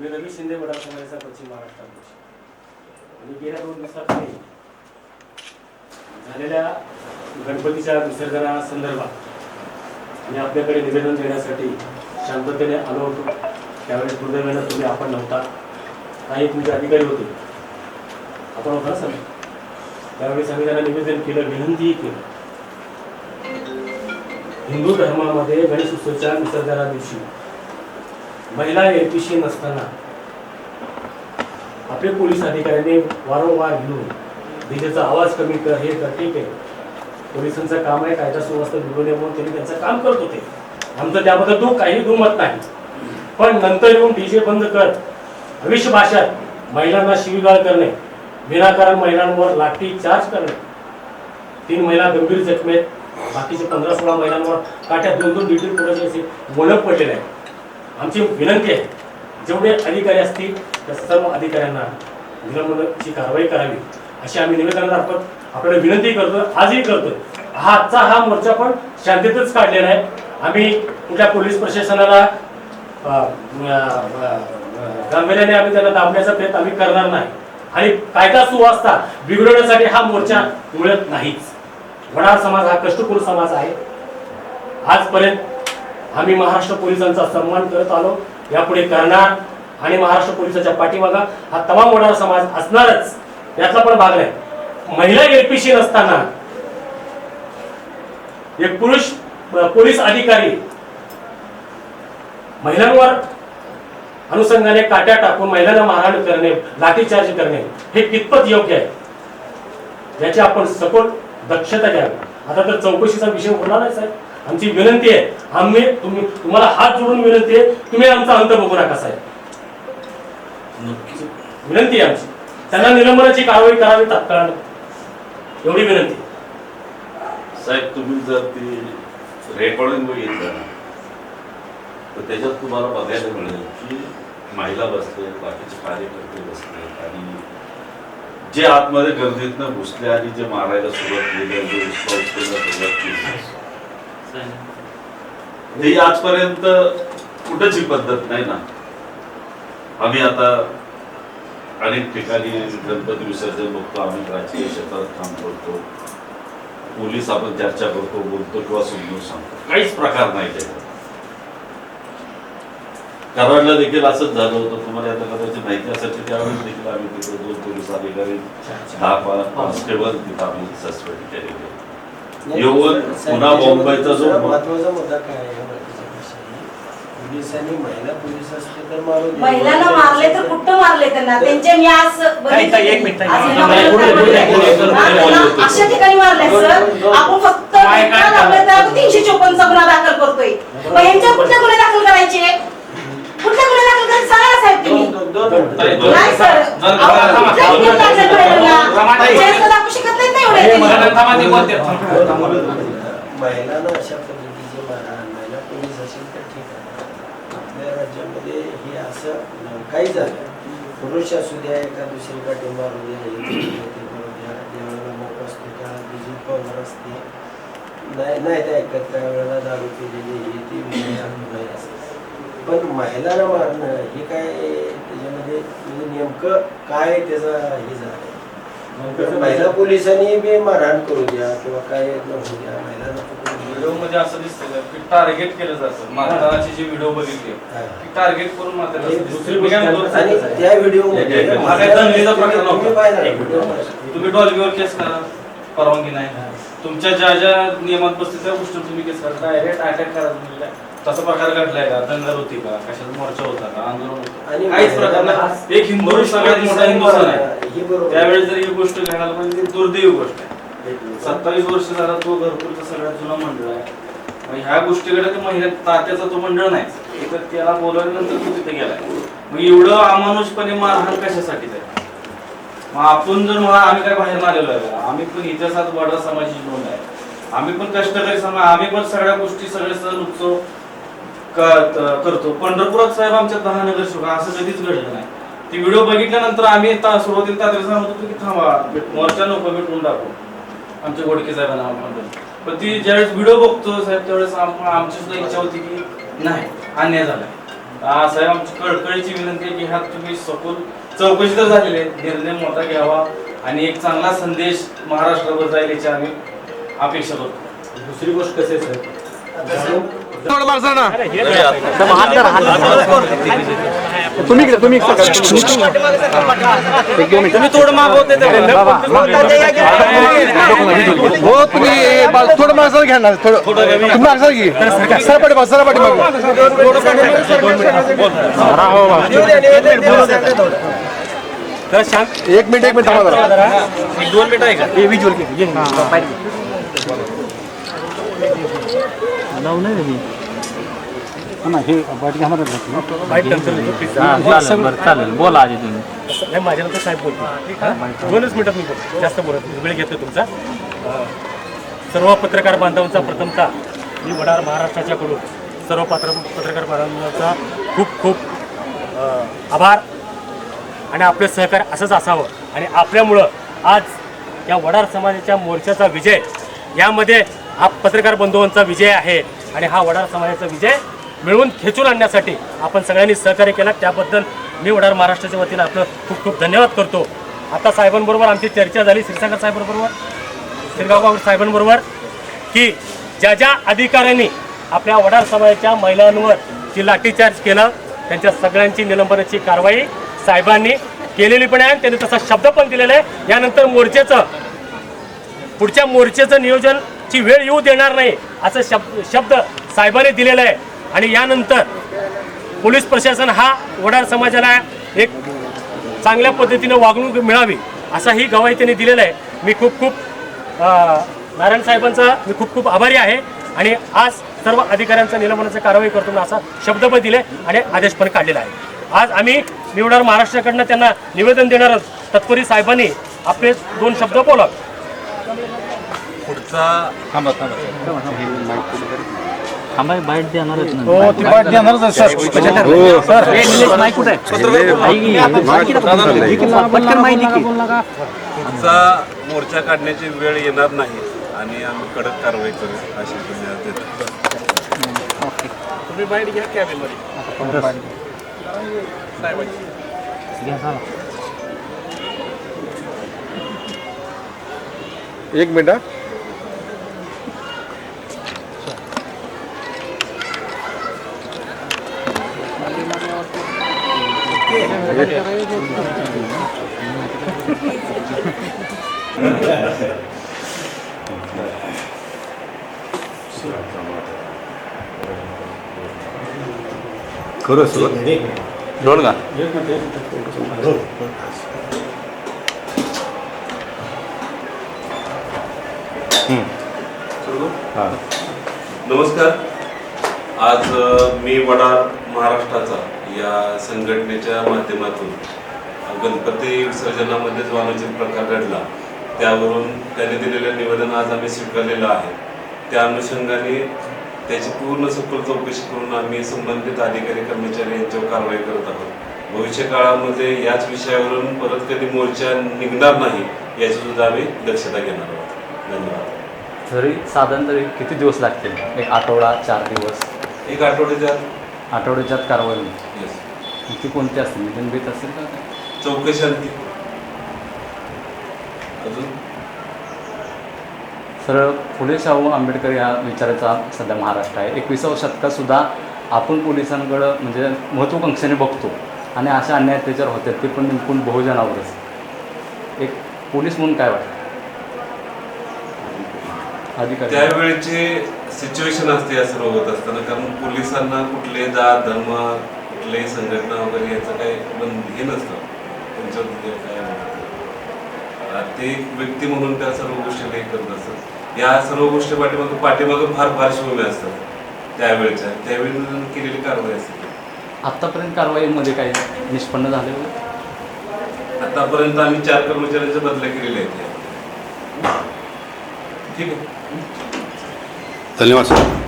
मी रवी शिंदे वडा समाजाचा पश्चिम महाराष्ट्रात आणि गेल्या दोन दिवसात झालेल्या गणपतीच्या विसर्जनासंदर्भात मी आपल्याकडे निवेदन देण्यासाठी शांततेने आलो होतो. त्यावेळेस दुर्दैवानं तुम्ही आपण नव्हता. काही तुमचे अधिकारी होते. आपण होता सर त्यावेळेस आम्ही त्यांना निवेदन केलं विनंतीही केलं. हिंदू धर्मामध्ये गणेश उत्सवच्या विसर्जना दिवशी महिला एलपीशी नसताना आपले पोलीस अधिकाऱ्यांनी वारंवार घेऊन डीजेचा आवाज कमी कर हे कर ठीक आहे. पोलिसांचं काम आहे कायदा सुव्यवस्था बिघडवणे म्हणून त्यांनी त्यांचं काम करत होते. आमचं त्याबद्दल तो काही दुमत नाही. पण नंतर येऊन डीजे बंद कर. अविष्य भाषात महिलांना शिवीगाळ करणे विनाकारण महिलांवर लाठी चार्ज करणे. तीन महिला गंभीर जखमी आहेत. बाकीचे पंधरा सोळा महिलांवर काठ्या दोन दोन डिटेल दीड मोडक पडलेले आहेत. आमची विनंती आहे जेवढे अधिकारी असतील त्या सर्व अधिकाऱ्यांना निलंबनाची कारवाई करावी. अशी आम्ही निवेदनामार्फत आपल्याला विनंती करतो आजही करतो हा आजचा हा मोर्चा पण शांततेतच काढलेला आहे. आम्ही कुठल्या पोलीस प्रशासनाला गांभीर्याने आम्ही त्यांना दाबण्याचा प्रयत्न आम्ही करणार नाही. आणि कायदा सुव्यवस्था बिघडवण्यासाठी हा मोर्चा मिळत नाहीच. वडार समाज हा कष्टकुल समाज आहे. आजपर्यंत आम्ही महाराष्ट्र पोलिसांचा सन्मान करत आलो. यापुढे करणार आणि महाराष्ट्र पोलिसाच्या पाठीमागा हा तमाम होणारा समाज असणारच यातला पण भाग नाही. महिला एलपीसी नसताना एक पुरुष पोलीस अधिकारी महिलांवर अनुषंगाने काट्या टाकून महिलांना मारहाण करणे लाठीचार्ज करणे हे कितपत योग्य आहे? याची आपण सखोल दक्षता घ्यावी. आता तर चौकशीचा विषय होणार आहे साहेब. आमची विनंती आहे. आम्ही तुम्ही तुम्हाला हात जोडून विनंती आहे. तुम्ही आमचा अंत बघू नका साहेब. विनंती आहे आमची. त्यांना निलंबनाची कारवाई करावी तात्काळ. एवढी विनंती. साहेब तुम्ही जर ती रेकॉर्डिंग बघितलं ना तर त्याच्यात तुम्हाला बघायला मिळेल की महिला बसले बाकीचे कार्यकर्ते बसले आणि जे आतमध्ये गर्दीतनं घुसले आणि जे मारायला सुरुवात केली जे उचला उचलायला सुरुवात केली ही आजपर्यंत कुठंच ही पद्धत नाही ना? आम्ही आता अनेक ठिकाणी गणपती विसर्जन बघतो आम्ही राजकीय क्षेत्रात काम करतो. पोलीस आपण चर्चा करतो बोलतो किंवा समजून सांगतो. काहीच प्रकार नाही त्याच्यात. कराडला देखील असंच झालं होतं. तुम्हाला आता कदाचित माहिती असेल की त्यावेळेस देखील आम्ही तिथे दोन पोलीस अधिकारी दहा पा- कॉन्स्टेबल तिथं आम्ही सस्पेंड केलेले येऊन पुन्हा बॉम्बेचा जो महत्त्वाचा मुद्दा काय आहे? पोलिसांनी महिला पोलीस असते तर मारू दे. महिलांना मारले तर कुठं मारले त्यांना? त्यांचे मी आज एक मिनिट, हा. अशा ठिकाणी मारले सर. आपण फक्त तीनशे चोपन्नचा गुन्हा दाखल करतोय. मग यांच्यावर कुठले गुन्हे दाखल करायचे? कुठले गुन्हे दाखल करायचे? सांगा ना साहेब तुम्ही. दोन- दोन- दोन- ताई, दोन- नाही सर. थांबा, ते बोलते. महिलांना अशा पद्धतीचे मारहाण महिला पोलीस असेल तर ठीक आहे. आपल्या राज्यामध्ये हे असं काही झालं. पुरुष असू द्या एका दुसरी काठी मारू द्या हे ज्यावेळेला मोक असतो त्या बिजू पॉवर असते नाही नाही ते ऐकत त्या वेळेला दारू केलेली हे ती नाही असं पण महिलांना मारणं हे काय त्याच्यामध्ये म्हणजे नेमकं काय त्याचा हे झालं महिला पोलिसांनी बी मारहाण करू द्या किंवा काय होऊ द्या व्हिडिओमध्ये असं दिसतं का? की टार्गेट केलं जातं. मारतानाचे जे व्हिडिओ बघितले. की टार्गेट करून आणि तुम्ही त्या व्हिडिओ हा दंगलीचा प्रकार नव्हता. डॉल्बीवर केस करा परवानगी नाही. तुमच्या ज्या ज्या नियमात बसते त्या गोष्टी तुम्ही केस करा. डायरेक्ट अटॅक करा तुम्ही. काय तसा प्रकार घडलाय का? दंगल होती का? कशाचा मोर्चा होता का? आंदोलन होतं आणि काहीच प्रकार एक हिंदू सगळ्यात मोठा हिंदुस्थान आहे. ही त्यावेळेस जर ही गोष्ट घडायला म्हणजे ती दुर्दैवी गोष्ट आहे. सत्तावीस वर्ष झाला तो घरकुलचा सगळ्यात जुना मंडळ आहे. मग ह्या गोष्टीकडे ते महिला तात्याचा तो मंडळ नाही. तर त्याला बोलवल्यानंतर तो तिथे गेलाय. मग एवढं अमानुषपणे मारहाण कशासाठी आहे मग आपण जर मला आम्ही काय बाहेर आलेलो आहे? आम्ही पण इतिहासात वडा समाजाची नोंद आहे. आम्ही पण कष्टकरी समाज आम्ही पण सगळ्या गोष्टी सगळे सण उत्सव करतो. पंढरपुरात साहेब आमच्या दहा नगर शिवा असं कधीच घडलं नाही. ती व्हिडिओ बघितल्यानंतर आम्ही ता- सुरुवातीला तात्याला सांगत होतो की थांबा मोर्चा नको भेटून दाखवू आमच्या गोडके साहेबांना म्हणतो पण ती ज्यावेळेस व्हिडिओ बघतो साहेब त्यावेळेस आम- आमची सुद्धा इच्छा होती की नाही अन्याय झाला हा साहेब आमची कळकळीची विनंती आहे की ह्यात तुम्ही सखोल चौकशी तर झालेली आहे निर्णय मोठा घ्यावा आणि एक चांगला संदेश महाराष्ट्रावर जाईल याची आम्ही अपेक्षा करतो दुसरी गोष्ट कशी आहे साहेब हे तुम्ही इकडे तुम्ही तुम्ही थोडं मागवते हो। तुम्ही बा- थोडं माणसाला घ्या ना थोडं तुम्ही माणसाला घे सरापाटी माग सरापाटी माग जरा शांत। एक मिनिट एक मिनिट थांबा जरा। एक दोन मिनिटं आहे का हे विज्युअल घे, घे. बाईट नंतर देतो, please. चालेल बोला आधी तुम्ही. नाही माझ्यानंतर साहेब बोलतो हा? दोनच मिनिटात मी बोलतो. जास्त बोलत नाही. वेळ घेतो तुमचा. अं, सर्व पत्रकार बांधवांचा प्रथमतः मी वडार महाराष्ट्राच्याकडून सर्व पात्र पत्रकार बांधवांचा खूप खूप अं, आभार. आणि आपलं सहकार्य असंच असावं. आणि आपल्यामुळं आज या वडार समाजाच्या मोर्चाचा विजय यामध्ये हा पत्रकार बंधूंचा विजय आहे. आणि हा वडार समाजाचा विजय मिळवून खेचून आणण्यासाठी आपण सगळ्यांनी सहकार्य केला. त्याबद्दल मी वडार महाराष्ट्राच्या वतीनं आपलं खूप खूप धन्यवाद करतो. आता साहेबांबरोबर आमची चर्चा झाली. श्रीसागर साहेबांबरोबर शिरगाव साहेबांबरोबर की ज्या ज्या अधिकाऱ्यांनी आपल्या वडार समाजाच्या महिलांवर जी लाठीचार्ज केलं त्यांच्या सगळ्यांची निलंबनाची कारवाई साहेबांनी केलेली पण आहे आणि त्यांनी तसा शब्द पण दिलेला आहे. यानंतर मोर्चेचं पुढच्या मोर्चेचं नियोजनची वेळ येऊ देणार नाही असं शब्द शब्द साहेबांनी दिलेला आहे. आणि यानंतर पोलीस प्रशासन हा वडार समाजाला एक चांगल्या पद्धतीने वागणूक मिळावी असा ही गवाही त्यांनी दिलेला आहे. मी खूप खूप नारायण साहेबांचा मी खूप खूप आभारी आहे आणि आज सर्व अधिकाऱ्यांचा निलंबनाचा कारवाई करतो असा शब्द पण दिले आणि आदेश पण काढलेला आहे. आज आम्ही निवडार महाराष्ट्राकडनं त्यांना निवेदन देणार आहोत. तत्परी साहेबांनी आपले दोन शब्द बोला. थांबा. नाही हो ती पाठ देणारच आहे, सर. हो सर. पटकन माहिती की? पुढचा मोर्चा काढण्याची वेळ येणार नाही आणि आम्ही कडक कारवाई करू अशी तुम्ही आज देतो. तुम्ही बाईट घ्या कॅबिनमध्ये एक मिनिट हा. रोल का नमस्कार. आज मी वडार महाराष्ट्राचा या संघटनेच्या माध्यमातून गणपती विसर्जनामध्ये जो अनुचित प्रकार घडला. त्यावरून त्याने दिलेलं निवेदन आज आम्ही स्वीकारलेलं आहे. त्या अनुषंगाने त्याची पूर्ण सखोल चौकशी करून आम्ही संबंधित अधिकारी कर्मचारी यांच्यावर कारवाई करत आहोत. भविष्य काळामध्ये याच विषयावरून परत कधी मोर्चा निघणार नाही याची सुद्धा आम्ही दक्षता घेणार आहोत. धन्यवाद. तरी साधारण तरी किती दिवस लागतील? एक आठवडा चार दिवस? एक आठवड्याच्या आठवड्याच्यात कारवाई होईल. ती कोणती असतील निलंबित असेल का? काय? चौकशी आणखी अजून? सरळ फुले शाहू आंबेडकर या विचाराचा सध्या महाराष्ट्र आहे. एकविसावं शतकातसुद्धा आपण पोलिसांकडं म्हणजे महत्त्वाकांक्षेने बघतो आणि अशा अन्याय अत्याचार होतात ते पण नेमकून बहुजनावरच. एक पोलीस म्हणून काय वाटतं? अधिकारी. त्यावेळेची सिच्युएशन असते या सर्व होत असताना कारण पोलिसांना कुठले जात धर्म कुठलेही संघटना वगैरे याचं काही बंद हे नसतं. त्यांच्यावर काय ते एक व्यक्ती म्हणून त्या सर्व गोष्टी हे करत असतात. या सर्व गोष्टी पाठीमागं पाठीमागं फार पार्श्वभूमी असतात. त्यावेळेच्या त्यावेळी केलेली कारवाई असते आत्तापर्यंत कारवाईमध्ये काही निष्पन्न झाले आतापर्यंत आम्ही चार कर्मचाऱ्यांचे बदल्या केलेले आहेत. ठीक आहे. धन्यवाद सर.